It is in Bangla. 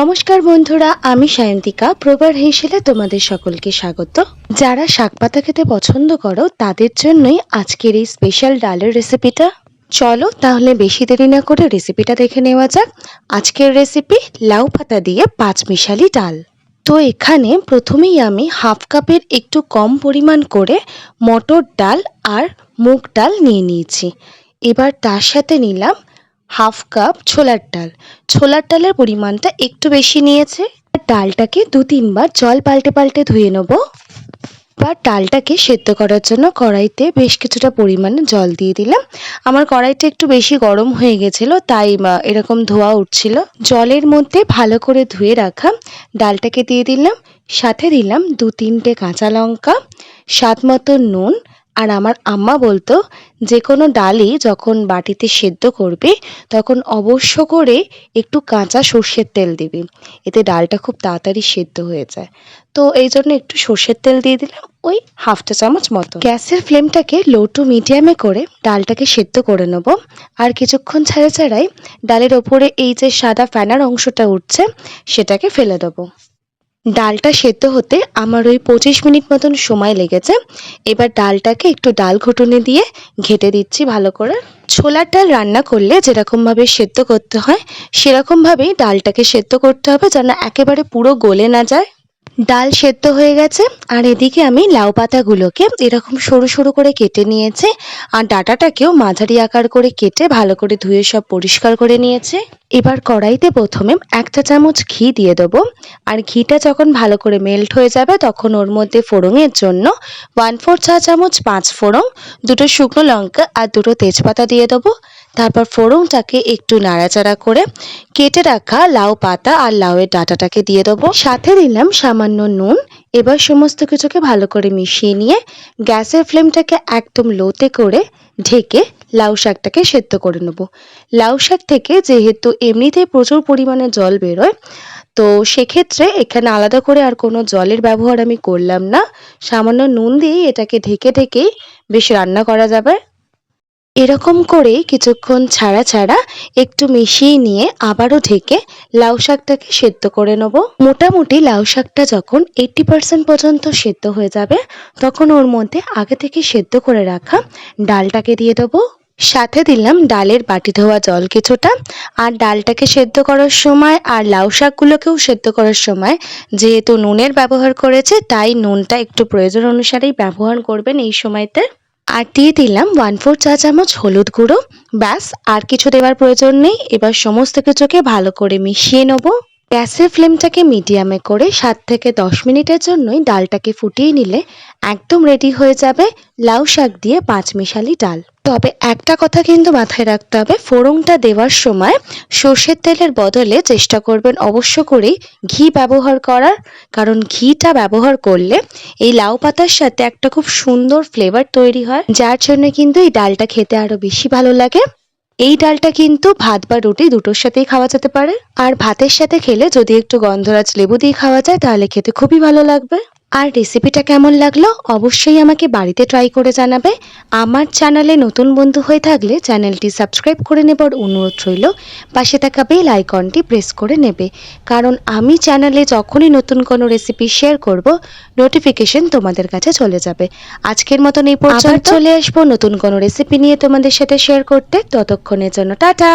নমস্কার বন্ধুরা, আমি সায়ন্তিকা। প্রবার হেসেলে তোমাদের সকলকে স্বাগত। যারা শাক পাতা খেতে পছন্দ করো, তাদের জন্যই আজকের এই স্পেশাল ডালের রেসিপিটা চলো তাহলে বেশি দেরি না করে রেসিপিটা দেখে নেওয়া যাক। আজকের রেসিপি লাউ পাতা দিয়ে পাঁচ মিশালি ডাল। তো এখানে প্রথমেই আমি হাফ কাপের একটু কম পরিমাণ করে মটর ডাল আর মুগ ডাল নিয়ে নিয়েছি। এবার তার সাথে নিলাম হাফ কাপ ছোলার ডাল। ছোলার ডালের পরিমাণটা একটু বেশি নিয়েছে। ডালটাকে দু তিনবার জল পাল্টে পাল্টে ধুয়ে নেব। বা ডালটাকে সেদ্ধ করার জন্য কড়াইতে বেশ কিছুটা পরিমাণে জল দিয়ে দিলাম। আমার কড়াইটা একটু বেশি গরম হয়ে গেছিল, তাই এরকম ধোয়া উঠছিল। জলের মধ্যে ভালো করে ধুয়ে রাখা ডালটাকে দিয়ে দিলাম। সাথে দিলাম দু তিনটে কাঁচা লঙ্কা, স্বাদ মতো নুন আর আমার আম্মা বলতো, যে কোনো ডালই যখন বাটিতে সেদ্ধ করবে, তখন অবশ্য করে একটু কাঁচা সর্ষের তেল দিবি। এতে ডালটা খুব তাড়াতাড়ি সেদ্ধ হয়ে যায়। তো এই জন্য একটু সর্ষের তেল দিয়ে দিলাম, ওই হাফ চা চামচ মতো। গ্যাসের ফ্লেমটাকে লো টু মিডিয়ামে করে ডালটাকে সেদ্ধ করে নেব। আর কিছুক্ষণ ছাড়া ছাড়াই ডালের ওপরে এই যে সাদা ফ্যানার অংশটা উঠছে, সেটাকে ফেলে দেবো। ডালটা সেদ্ধ হতে আমার ওই পঁচিশ মিনিট মতন সময় লেগেছে। এবার ডালটাকে একটু ডাল ঘুটুনি দিয়ে ঘেটে দিচ্ছি ভালো করে। ছোলার ডাল রান্না করলে যেরকমভাবে সেদ্ধ করতে হয়, সেরকমভাবেই ডালটাকে সেদ্ধ করতে হবে যেন একেবারে পুরো গলে না যায়। ডাল সেদ্ধ হয়ে গেছে, আর এদিকে আমি লাউ পাতাগুলোকে এরকম সরু সরু করে কেটে নিয়েছে, আর ডাটাটাকেও মাঝারি আকার করে কেটে ভালো করে ধুয়ে সব পরিষ্কার করে নিয়েছে। এবার কড়াইতে প্রথমে এক চা চামচ ঘি দিয়ে দেবো, আর ঘিটা যখন ভালো করে মেল্ট হয়ে যাবে তখন ওর মধ্যে ফোড়নের জন্য ওয়ান ফোর চা চামচ পাঁচ ফোড়ন, দুটো শুকনো লঙ্কা আর দুটো তেজপাতা দিয়ে দেবো তারপর ফোড়নটাকে একটু নাড়াচাড়া করে কেটে রাখা লাউ পাতা আর লাউয়ের ডাঁটাটাকে দিয়ে দেবো। সাথে দিলাম সামান্য নুন। এবার সমস্ত কিছুকে ভালো করে মিশিয়ে নিয়ে গ্যাসের ফ্লেমটাকে একদম লোতে করে ঢেকে লাউ শাকটাকে সেদ্ধ করে নেব। লাউ শাক থেকে যেহেতু এমনিতেই প্রচুর পরিমাণে জল বেরোয়, তো সেক্ষেত্রে এখানে আলাদা করে আর কোনো জলের ব্যবহার আমি করলাম না। সামান্য নুন দিয়ে এটাকে ঢেকে ঢেকেই বেশ রান্না করা যাবে। এরকম করে কিছুক্ষণ ছাড়া ছাড়া একটু মিশিয়ে নিয়ে আবারও ঢেকে লাউ শাকটাকে সেদ্ধ করে নেব। মোটামুটি লাউ শাকটা যখন এইটটি পার্সেন্ট পর্যন্ত সেদ্ধ হয়ে যাবে, তখন ওর মধ্যে আগে থেকে সেদ্ধ করে রাখা ডালটাকে দিয়ে দেবো। সাথে দিলাম ডালের বাটি ধোয়া জল কিছুটা। আর ডালটাকে সেদ্ধ করার সময় আর লাউ শাকগুলোকেও সেদ্ধ করার সময় যেহেতু নুনের ব্যবহার করেছে, তাই নুনটা একটু প্রয়োজন অনুসারেই ব্যবহার করবেন এই সময়তে। আর দিয়ে দিলাম ওয়ান ফোর চা চামচ হলুদ গুঁড়ো। ব্যাস, আর কিছু দেওয়ার প্রয়োজন নেই। এবার সমস্ত কিছুকে ভালো করে মিশিয়ে নেব। গ্যাসের ফ্লেমটাকে মিডিয়ামে করে সাত থেকে দশ মিনিটের জন্যই ডালটাকে ফুটিয়ে নিলে একদম রেডি হয়ে যাবে লাউ শাক দিয়ে পাঁচ মিশালি ডাল। তবে একটা কথা কিন্তু মাথায় রাখতে হবে, ফোড়নটা দেওয়ার সময় সর্ষের তেলের বদলে চেষ্টা করবেন অবশ্য করেই ঘি ব্যবহার করার, কারণ ঘিটা ব্যবহার করলে এই লাউ পাতার সাথে একটা খুব সুন্দর ফ্লেভার তৈরি হয়, যার জন্য কিন্তু এই ডালটা খেতে আরও বেশি ভালো লাগে। এই ডালটা কিন্তু ভাত বা রুটি দুটোর সাথেই খাওয়া যেতে পারে। আর ভাতের সাথে খেলে যদি একটু গন্ধরাজ লেবু দিয়ে খাওয়া যায়, তাহলে খেতে খুবই ভালো লাগবে। আর রেসিপিটা কেমন লাগল অবশ্যই আমাকে বাড়িতে ট্রাই করে জানাবে। আমার চ্যানেলে নতুন বন্ধু হয়ে থাকলে চ্যানেলটি সাবস্ক্রাইব করে নেবার অনুরোধ রইল। পাশে থাকা বেল আইকনটি প্রেস করে নেবে। কারণ আমি চ্যানেলে যখনই নতুন কোনো রেসিপি শেয়ার করব নোটিফিকেশন তোমাদের কাছে চলে যাবে। আজকের মতন এই পর্যন্ত। চলে আসব নতুন কোনো রেসিপি নিয়ে তোমাদের সাথে শেয়ার করতে। ততক্ষণের জন্য টাটা!